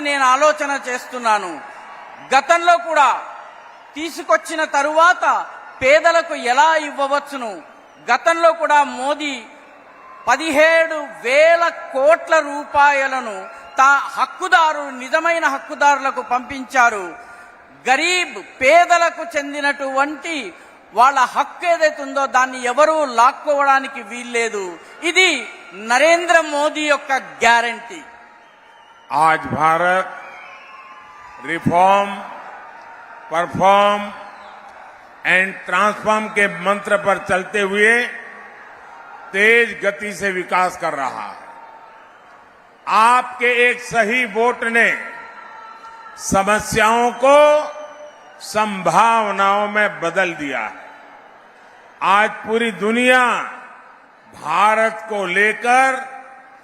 నేను ఆలోచన చేస్తున్నాను. గతంలో కూడా తీసుకొచ్చిన తరువాత పేదలకు ఎలా ఇవ్వవచ్చును? గతంలో కూడా మోదీ పదిహేడు వేల కోట్ల రూపాయలను తా హక్కుదారు నిజమైన హక్కుదారులకు పంపించారు. గరీబ్ పేదలకు చెందినటువంటి వాళ్ళ హక్కు ఏదైతే ఉందో దాన్ని ఎవరూ లాక్కోవడానికి వీల్లేదు. ఇది నరేంద్ర మోదీ యొక్క గ్యారంటీ. आज Bharat reform, perform and transform के मंत्र पर चलते हुए तेज गति से विकास कर रहा है। आपके एक सही वोट ने समस्याओं को संभावनाओं में बदल दिया है। आज पूरी दुनिया भारत को लेकर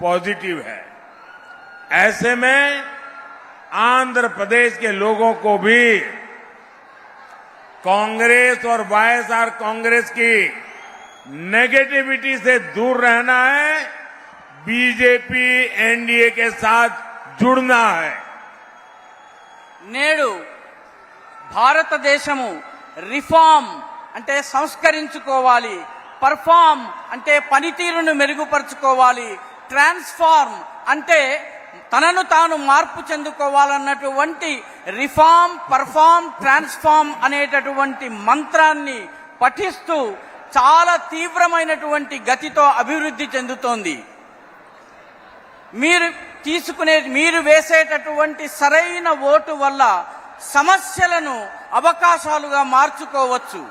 पॉजिटिव है। ऐसे में आंध्र प्रदेश के लोगों को भी कांग्रेस और वाईएसआर कांग्रेस की नेगेटिविटी से दूर रहना है बीजेपी एनडीए के साथ जुड़ना है నేడు భారతదేశము రిఫార్మ్ అంటే సంస్కరించుకోవాలి పర్ఫార్మ్ అంటే పనితీరును మెరుగుపరుచుకోవాలి ట్రాన్స్ఫార్మ్ అంటే తనను తాను మార్పు చెందుకోవాలన్నటువంటి రిఫార్మ్ పర్ఫార్మ్ ట్రాన్స్ఫార్మ్ అనేటటువంటి మంత్రాన్ని పఠిస్తూ చాలా తీవ్రమైనటువంటి గతితో అభివృద్ధి చెందుతోంది. మీరు తీసుకునే మీరు వేసేటటువంటి సరైన ఓటు వల్ల సమస్యలను అవకాశాలుగా మార్చుకోవచ్చు.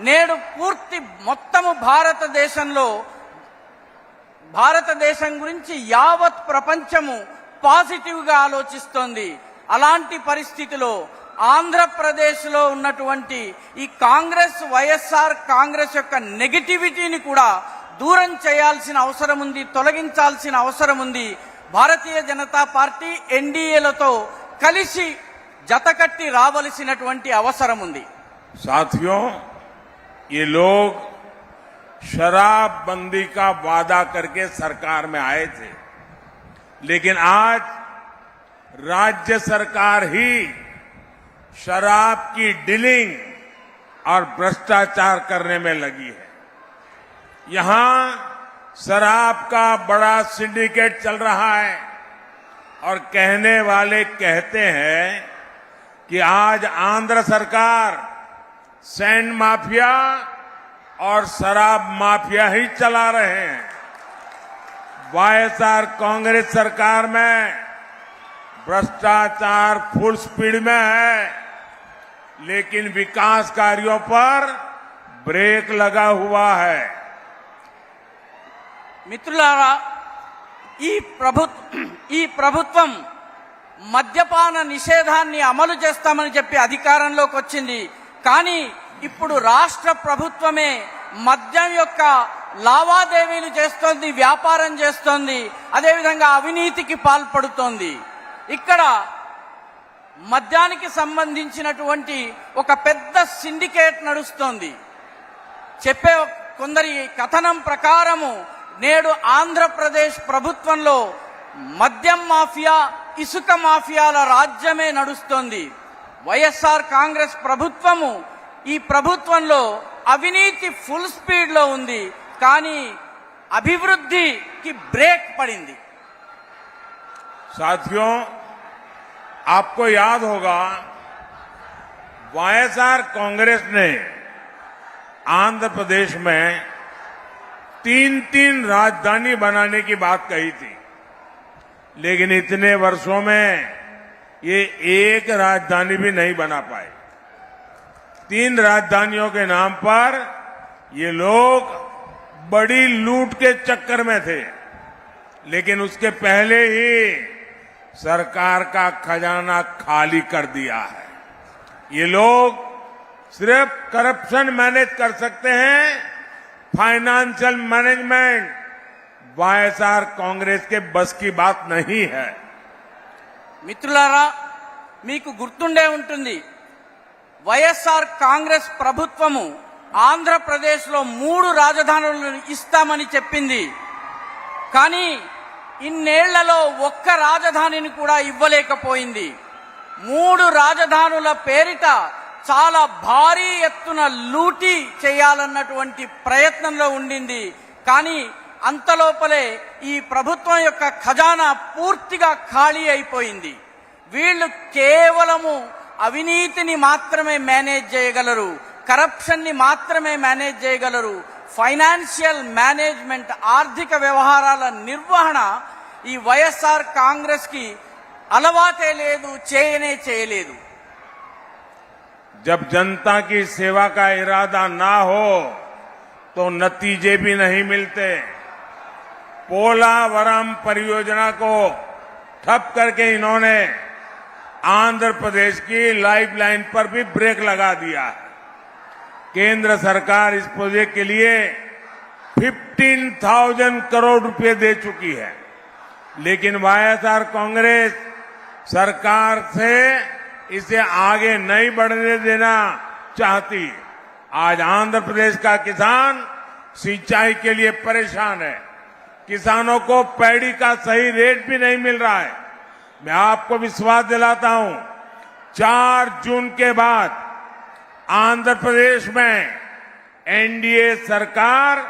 నేడు పూర్తి మొత్తము భారతదేశంలో భారతదేశం గురించి యావత్ ప్రపంచము పాజిటివ్గా ఆలోచిస్తోంది. అలాంటి పరిస్థితిలో ఆంధ్రప్రదేశ్లో ఉన్నటువంటి ఈ కాంగ్రెస్ వైఎస్ఆర్ కాంగ్రెస్ యొక్క నెగిటివిటీని కూడా దూరం చేయాల్సిన అవసరం ఉంది తొలగించాల్సిన అవసరం ఉంది. భారతీయ జనతా పార్టీ ఎన్డీఏలతో కలిసి జతకట్టి రావలసినటువంటి అవసరం ఉంది. సాథియో ఈ లో शराब बंदी का वादा करके सरकार में आए थे। लेकिन आज राज्य सरकार ही शराब की डीलिंग और भ्रष्टाचार करने में लगी है। यहाँ शराब का बड़ा सिंडिकेट चल रहा है और कहने वाले कहते हैं कि आज आंध्र सरकार सैंड माफिया और शराब माफिया ही चला रहे हैं वाईएसआर कांग्रेस सरकार में भ्रष्टाचार फुल स्पीड में है लेकिन विकास कार्यों पर ब्रेक लगा हुआ है మిత్రులారా ఈ ప్రభు ఈ ప్రభుత్వం మద్యపాన నిషేధాన్ని అమలు చేస్తామని చెప్పి అధికారంలోకి వచ్చింది కానీ ఇప్పుడు రాష్ట్ర ప్రభుత్వమే మద్యం యొక్క లావాదేవీలు చేస్తోంది వ్యాపారం చేస్తోంది అదేవిధంగా అవినీతికి పాల్పడుతోంది. ఇక్కడ మద్యానికి సంబంధించినటువంటి ఒక పెద్ద సిండికేట్ నడుస్తోంది. చెప్పే కొందరి కథనం ప్రకారము నేడు ఆంధ్రప్రదేశ్ ప్రభుత్వంలో మద్యం మాఫియా ఇసుక మాఫియాల రాజ్యమే నడుస్తోంది. వైఎస్ఆర్ కాంగ్రెస్ ప్రభుత్వము ఈ ప్రభుత్వంలో అవినీతి ఫుల్ స్పీడ్ లో ఉంది కానీ అభివృద్ధికి బ్రేక్ పడింది साथियों आपको याद होगा वाईएसआर कांग्रेस ने आंध्र प्रदेश में तीन तीन राजधानी बनाने की बात कही थी लेकिन इतने वर्षों में ये एक राजधानी भी नहीं बना पाए तीन राजधानियों के नाम पर ये लोग बड़ी लूट के चक्कर में थे लेकिन उसके पहले ही सरकार का खजाना खाली कर दिया है ये लोग सिर्फ करप्शन मैनेज कर सकते हैं फाइनेंशियल मैनेजमेंट वाईएसआर कांग्रेस के बस की बात नहीं है మిత్రులారా మీకు గుర్తుండే ఉంటుంది వైఎస్ఆర్ కాంగ్రెస్ ప్రభుత్వము ఆంధ్రప్రదేశ్లో మూడు రాజధానులను ఇస్తామని చెప్పింది. కానీ ఇన్నేళ్ళలో ఒక్క రాజధానిని కూడా ఇవ్వలేకపోయింది. మూడు రాజధానుల పేరిట చాలా భారీ ఎత్తున లూటీ చేయాలన్నటువంటి ప్రయత్నంలో ఉండింది. కానీ అంతలోపలే ఈ ప్రభుత్వం యొక్క ఖజానా పూర్తిగా ఖాళీ అయిపోయింది. వీళ్ళు కేవలము అవినీతిని మాత్రమే మేనేజ్ చేయగలరు కరప్షన్ ని మాత్రమే మేనేజ్ చేయగలరు ఫైనాన్షియల్ మేనేజ్మెంట్ ఆర్థిక వ్యవహారాల నిర్వహణ ఈ వైఎస్ఆర్ కాంగ్రెస్ కి అలవాటే లేదు చేయనే చేయలేదు जब जनता की सेवा का इरादा ना हो तो नतीजे भी नहीं मिलते पोलावरम परियोजना को ठप करके इन्होंने आंध्र प्रदेश की लाइफलाइन पर भी ब्रेक लगा दिया है। केंद्र सरकार इस प्रोजेक्ट के लिए 15,000 करोड़ रुपए दे चुकी है। लेकिन वाईएसआर कांग्रेस सरकार से इसे आगे नहीं बढ़ने देना चाहती। आज आंध्र प्रदेश का किसान सिंचाई के लिए परेशान है। किसानों को पैड़ी का सही रेट भी नहीं मिल रहा है। मैं आपको विश्वास दिलाता हूं चार जून के बाद आंध्र प्रदेश में एनडीए सरकार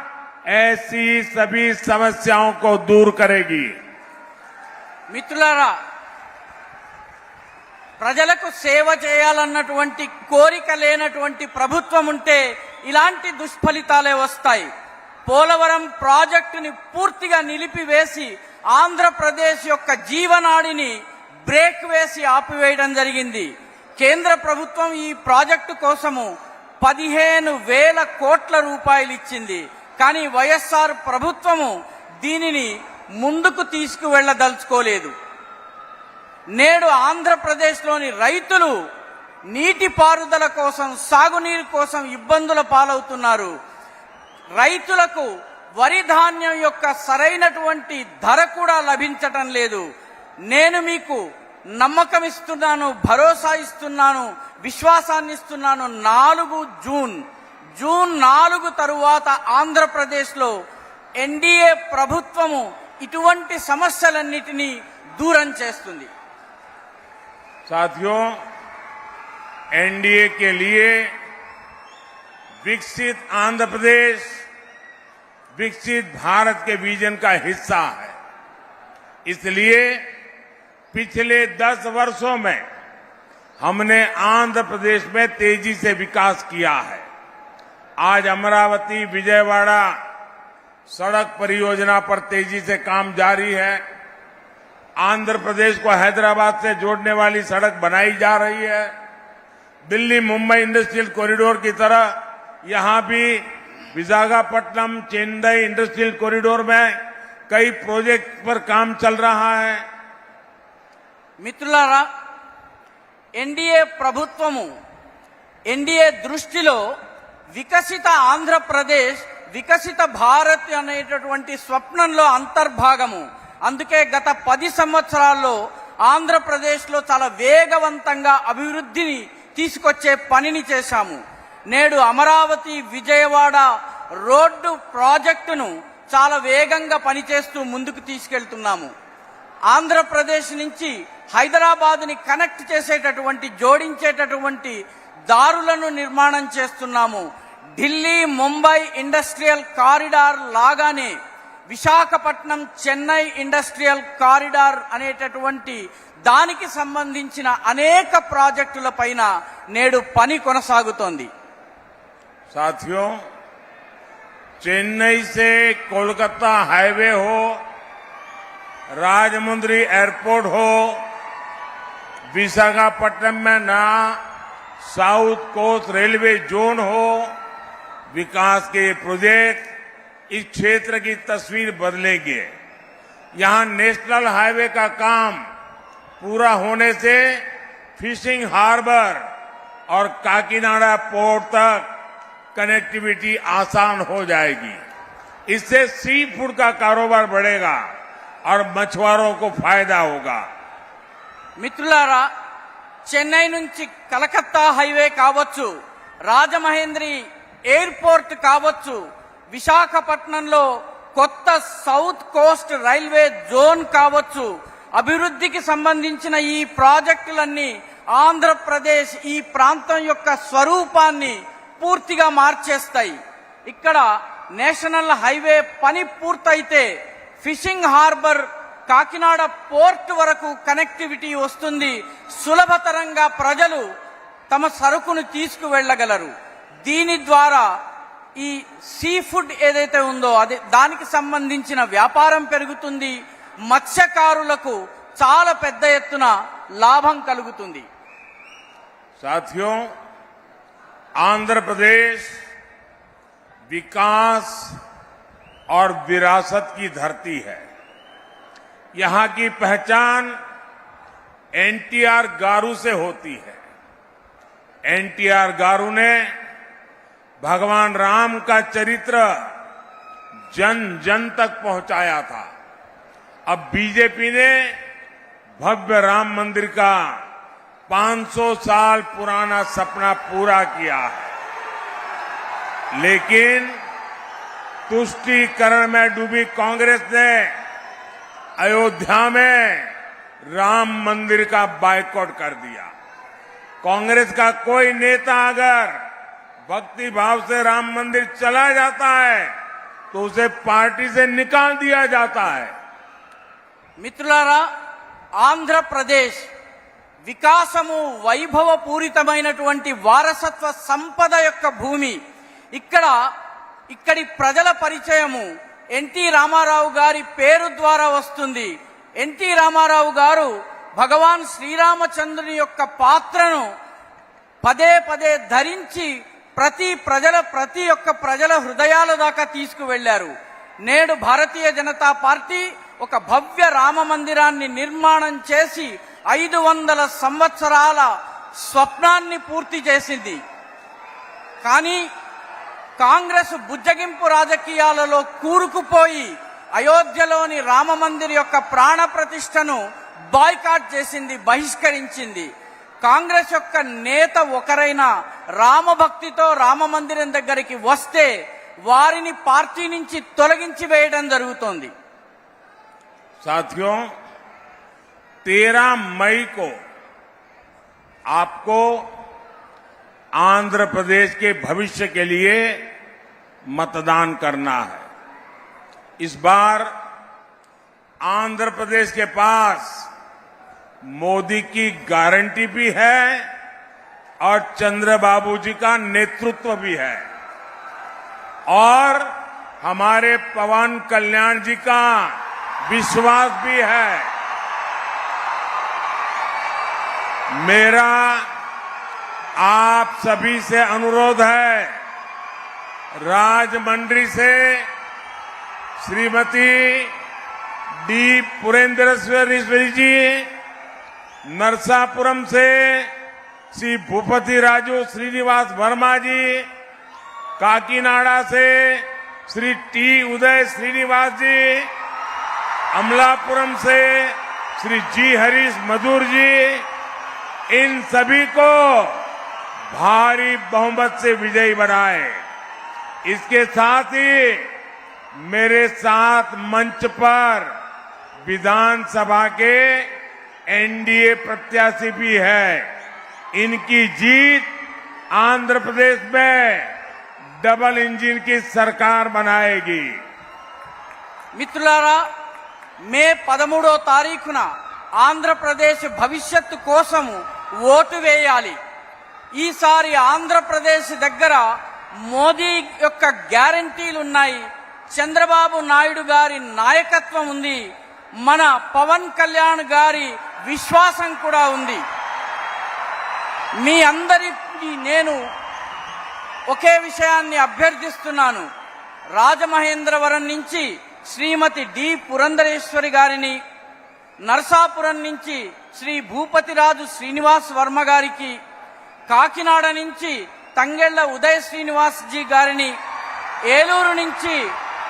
ऐसी सभी समस्याओं को दूर करेगी మిత్రులారా ప్రజలకు సేవ చేయాలన్నటువంటి కోరిక లేనటువంటి ప్రభుత్వం ఉంటే ఇలాంటి దుష్ఫలితాలే వస్తాయి పోలవరం ప్రాజెక్టుని పూర్తిగా నిలిపివేసి ఆంధ్రప్రదేశ్ యొక్క జీవనాడిని బ్రేక్ వేసి ఆపివేయడం జరిగింది. కేంద్ర ప్రభుత్వం ఈ ప్రాజెక్టు కోసము పదిహేను వేల కోట్ల రూపాయలు ఇచ్చింది. కానీ వైఎస్ఆర్ ప్రభుత్వము దీనిని ముందుకు తీసుకువెళ్ళదలుచుకోలేదు నేడు ఆంధ్రప్రదేశ్లోని రైతులు నీటిపారుదల కోసం సాగునీరు కోసం ఇబ్బందుల పాలవుతున్నారు. రైతులకు వరి ధాన్యం యొక్క సరైనటువంటి ధర కూడా లభించటం లేదు నేను మీకు నమ్మకం ఇస్తున్నాను భరోసా ఇస్తున్నాను విశ్వాసాన్ని ఇస్తున్నాను నాలుగు జూన్ జూన్ నాలుగు తరువాత ఆంధ్రప్రదేశ్లో ఎన్డీఏ ప్రభుత్వము ఇటువంటి సమస్యలన్నిటినీ దూరం చేస్తుంది साथियों एनडीए के लिए विकसित आंध्र प्रदेश विकसित भारत के विजन का हिस्सा है। इसलिए पिछले दस वर्षों में हमने आंध्र प्रदेश में तेज़ी से विकास किया है। आज अमरावती, विजयवाड़ा सड़क परियोजना पर तेज़ी से काम जारी है। आंध्र प्रदेश को हैदराबाद से जोड़ने वाली सड़क बनाई जा रही है। दिल्ली मुंबई इंडस्ट्रियल कॉरिडोर की तरह यहाँ भी विशाखापट्टनम चेन्नई इंडस्ट्रियल कॉरिडोर में कई प्रोजेक्ट पर काम चल रहा है మిత్రులారా ఎన్డీఏ ప్రభుత్వము ఎన్డీఏ దృష్టిలో వికసిత ఆంధ్రప్రదేశ్ వికసిత భారత్ అనేటటువంటి స్వప్నంలో అంతర్భాగము అందుకే గత పది సంవత్సరాల్లో ఆంధ్రప్రదేశ్లో చాలా వేగవంతంగా అభివృద్ధిని తీసుకొచ్చే పనిని చేశాము నేడు అమరావతి విజయవాడ రోడ్డు ప్రాజెక్టును చాలా వేగంగా పనిచేస్తూ ముందుకు తీసుకెళ్తున్నాము. ఆంధ్రప్రదేశ్ నుంచి హైదరాబాద్ని కనెక్ట్ చేసేటటువంటి జోడించేటటువంటి దారులను నిర్మాణం చేస్తున్నాము. ఢిల్లీ ముంబై ఇండస్ట్రియల్ కారిడార్ లాగానే విశాఖపట్నం చెన్నై ఇండస్ట్రియల్ కారిడార్ అనేటటువంటి దానికి సంబంధించిన అనేక ప్రాజెక్టుల పైన నేడు పని కొనసాగుతోంది. साथियों, चेन्नई से कोलकाता हाईवे हो, राजमुंद्री एयरपोर्ट हो, विशाखापट्टनम में नया साउथ कोस्ट रेलवे जोन हो, विकास के ये प्रोजेक्ट इस क्षेत्र की तस्वीर बदलेंगे। यहाँ नेशनल हाईवे का काम पूरा होने से फिशिंग हार्बर और काकीनाडा पोर्ट तक कनेक्टिविटी आसान हो जाएगी इससे सी फूड का कारोबार बढ़ेगा और मछुआरों को फायदा होगा మిత్రులారా చెన్నై నుంచి కలకత్తా హైవే కావచ్చు రాజమహేంద్రి ఎయిర్పోర్ట్ కావచ్చు విశాఖపట్నంలో కొత్త సౌత్ కోస్ట్ రైల్వే జోన్ కావచ్చు అభివృద్ధికి సంబంధించిన ఈ ప్రాజెక్టులన్నీ ఆంధ్రప్రదేశ్ ఈ ప్రాంతం యొక్క స్వరూపాన్ని పూర్తిగా మార్చేస్తాయి. ఇక్కడ నేషనల్ హైవే పని పూర్తయితే ఫిషింగ్ హార్బర్ కాకినాడ పోర్ట్ వరకు కనెక్టివిటీ వస్తుంది. సులభతరంగా ప్రజలు తమ సరుకును తీసుకువెళ్ళగలరు. దీని ద్వారా ఈ సీ ఫుడ్ ఏదైతే ఉందో అది దానికి సంబంధించిన వ్యాపారం పెరుగుతుంది. మత్స్యకారులకు చాలా పెద్ద ఎత్తున లాభం కలుగుతుంది. సాధ్యం आंध्र प्रदेश विकास और विरासत की धरती है। यहाँ की पहचान एनटीआर गारू से होती है। एनटीआर गारू ने भगवान राम का चरित्र जन जन तक पहुँचाया था। अब बीजेपी ने भव्य राम मंदिर का 500 साल पुराना सपना पूरा किया। है लेकिन तुष्टीकरण में डूबी कांग्रेस ने, अयोध्या में राम मंदिर का बायकॉट कर दिया। कांग्रेस का कोई नेता अगर भक्ति भाव से राम मंदिर चला जाता है तो उसे पार्टी से निकाल दिया जाता है। मित्रुलारा आंध्र प्रदेश వికాసము వైభవపూరితమైనటువంటి వారసత్వ సంపద యొక్క భూమి. ఇక్కడ ఇక్కడి ప్రజల పరిచయము ఎన్టీ రామారావు గారి పేరు ద్వారా వస్తుంది. ఎన్టీ రామారావు గారు భగవాన్ శ్రీరామచంద్రుని యొక్క పాత్రను పదే పదే ధరించి ప్రతి ప్రజల ప్రతి ఒక్క ప్రజల హృదయాల దాకా తీసుకువెళ్ళారు. నేడు భారతీయ జనతా పార్టీ ఒక భవ్య రామ మందిరాన్ని నిర్మాణం చేసి ఐదు వందల సంవత్సరాల స్వప్నాన్ని పూర్తి చేసింది. కానీ కాంగ్రెస్ బుజ్జగింపు రాజకీయాలలో కూరుకుపోయి అయోధ్యలోని రామమందిర్ యొక్క ప్రాణ ప్రతిష్టను బాయ్కాట్ చేసింది బహిష్కరించింది. కాంగ్రెస్ యొక్క నేత ఒకరైన రామభక్తితో రామమందిరం దగ్గరికి వస్తే వారిని పార్టీ నుంచి తొలగించి వేయడం జరుగుతోంది. సాధ్యం 13 मई को आपको आंध्र प्रदेश के भविष्य के लिए मतदान करना है। इस बार आंध्र प्रदेश के पास मोदी की गारंटी भी है और चंद्रबाबू जी का नेतृत्व भी है। और हमारे पवन कल्याण जी का विश्वास भी है। मेरा आप सभी से अनुरोध है राजमंड्री से श्रीमती डी पुरेंद्रेश्वरी जी, नरसापुरम से श्री भूपति राजू श्रीनिवास वर्मा जी, काकीनाडा से श्री टी उदय श्रीनिवास जी, अमलापुरम से श्री जी हरीश मधुर जी इन सभी को भारी बहुमत से विजयी बनाए इसके साथ ही मेरे साथ मंच पर विधानसभा के एनडीए प्रत्याशी भी है इनकी जीत आंध्र प्रदेश में डबल इंजन की सरकार बनाएगी మిత్రులారా మే పదమూడో తారీఖున ఆంధ్రప్రదేశ్ భవిష్యత్తు కోసము ఓటు వేయాలి. ఈసారి ఆంధ్రప్రదేశ్ దగ్గర మోదీ యొక్క గ్యారంటీలు ఉన్నాయి. చంద్రబాబు నాయుడు గారి నాయకత్వం ఉంది. మన పవన్ కళ్యాణ్ గారి విశ్వాసం కూడా ఉంది. మీ అందరికీ నేను ఒకే విషయాన్ని అభ్యర్థిస్తున్నాను. రాజమహేంద్రవరం నుంచి శ్రీమతి డి. పురంధరేశ్వరి గారిని నరసాపురం నుంచి శ్రీ భూపతిరాజు శ్రీనివాస్ వర్మ గారికి కాకినాడ నుంచి తంగెళ్ళ ఉదయ శ్రీనివాస్ జీ గారిని ఏలూరు నుంచి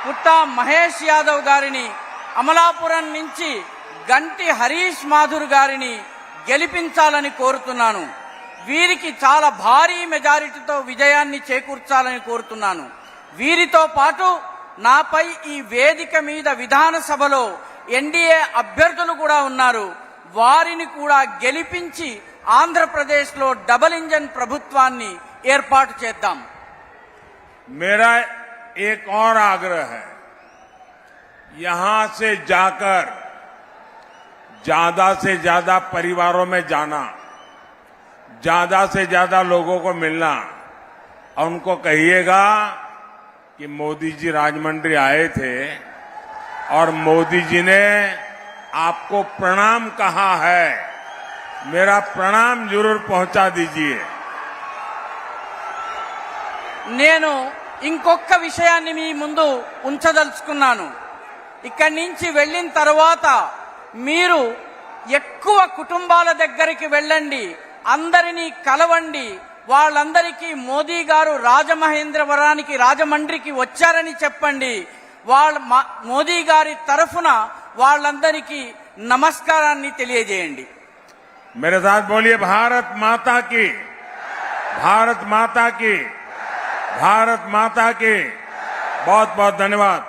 పుట్టా మహేష్ యాదవ్ గారిని అమలాపురం నుంచి గంటి హరీష్ మాధుర్ గారిని గెలిపించాలని కోరుతున్నాను. వీరికి చాలా భారీ మెజారిటీతో విజయాన్ని చేకూర్చాలని కోరుతున్నాను. వీరితో పాటు నాపై ఈ వేదిక మీద విధానసభలో ఎన్డీఏ అభ్యర్థులు కూడా ఉన్నారు వారిని కూడా గెలిపించి ఆంధ్రప్రదేశ్లో డబల్ ఇంజన్ ప్రభుత్వాన్ని ఏర్పాటు చేద్దాం मेरा एक और आग्रह है यहां से जाकर ज्यादा से ज्यादा परिवारों में जाना ज्यादा से ज्यादा लोगों को मिलना और उनको कहिएगा कि मोदी जी राजमंड्री आए थे और मोदी जी ने आपको प्रणाम कहा है मेरा प्रणाम जरूर पहुंचा दीजिए నేను ఇంకొక విషయాన్ని మీ ముందు ఉంచదలుచుకున్నాను ఇక్కడి నుంచి వెళ్ళిన తర్వాత మీరు ఎక్కువ కుటుంబాల దగ్గరికి వెళ్ళండి అందరినీ కలవండి వాళ్ళందరికీ మోదీ గారు రాజమహేంద్రవరానికి రాజమండ్రికి వచ్చారని చెప్పండి వాళ్ళ మా- మోదీ గారి తరఫున వాళ్ళందరికీ నమస్కారాన్ని తెలియజేయండి मेरे साथ बोलिए भारत माता की भारत माता की भारत माता की बहुत बहुत धन्यवाद